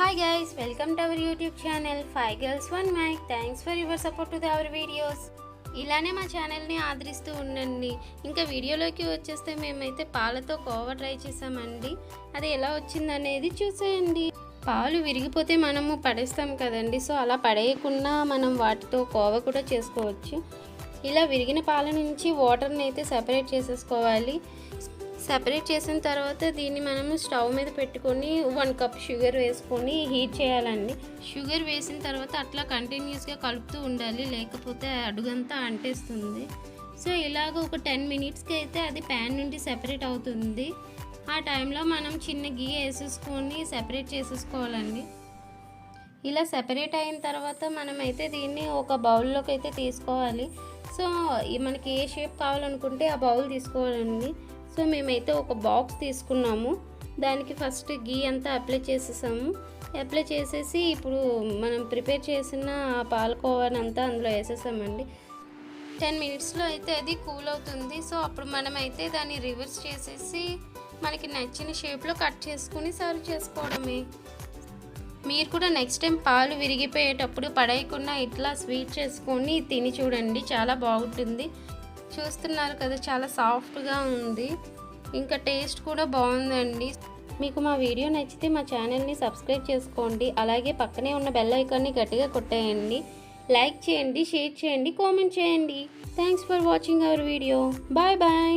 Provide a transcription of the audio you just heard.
Hi guys welcome to our YouTube channel five girls one mike thanks for your support to our videos ఇలానే మా ఛానల్ని ఆదరిస్తూ ఉండండి. ఇంకా వీడియోలోకి వచ్చేస్తే మేమైతే పాలతో కోవా ట్రై చేసామండి. అది ఎలా వచ్చిందనేది చూసేయండి. పాలు విరిగిపోతే మనము పడేస్తాం కదండి. సో అలా పడేయకుండా మనం వాటితో కోవా కూడా చేసుకోవచ్చు. ఇలా విరిగిన పాల నుంచి వాటర్ని అయితే సెపరేట్ చేసేసుకోవాలి. సపరేట్ చేసిన తర్వాత దీన్ని మనము స్టవ్ మీద పెట్టుకొని వన్ కప్ షుగర్ వేసుకొని హీట్ చేయాలండి. షుగర్ వేసిన తర్వాత అట్లా కంటిన్యూస్గా కలుపుతూ ఉండాలి. లేకపోతే అడుగంతా అంటేస్తుంది. సో ఇలాగ ఒక టెన్ మినిట్స్కి అయితే అది ప్యాన్ నుండి సెపరేట్ అవుతుంది. ఆ టైంలో మనం చిన్న గీ వేసేసుకొని సెపరేట్ చేసేసుకోవాలండి. ఇలా సెపరేట్ అయిన తర్వాత మనమైతే దీన్ని ఒక బౌల్లోకి అయితే తీసుకోవాలి. సో మనకి ఏ షేప్ కావాలనుకుంటే ఆ బౌల్ తీసుకోవాలండి. సో మేమైతే ఒక బాక్స్ తీసుకున్నాము. దానికి ఫస్ట్ గీ అంతా అప్లై చేసేసాము. అప్లై చేసేసి ఇప్పుడు మనం ప్రిపేర్ చేసిన పాలకోవానంతా అందులో వేసేసామండి. టెన్ మినిట్స్లో అయితే అది కూల్ అవుతుంది. సో అప్పుడు మనమైతే దాన్ని రివర్స్ చేసేసి మనకి నచ్చిన షేప్లో కట్ చేసుకుని సర్వ్ చేసుకోవడమే. మీరు కూడా నెక్స్ట్ టైం పాలు విరిగిపోయేటప్పుడు పడేయకుండా ఇట్లా స్వీట్ చేసుకొని తిని చూడండి. చాలా బాగుంటుంది. చూస్తున్నారు కదా చాలా సాఫ్ట్గా ఉంది. ఇంకా టేస్ట్ కూడా బాగుందండి. మీకు మా వీడియో నచ్చితే మా ఛానల్ని సబ్స్క్రైబ్ చేసుకోండి. అలాగే పక్కనే ఉన్న బెల్ ఐకాన్ని గట్టిగా కొట్టేయండి. లైక్ చేయండి షేర్ చేయండి కామెంట్ చేయండి. Thanks for watching our video. Bye bye.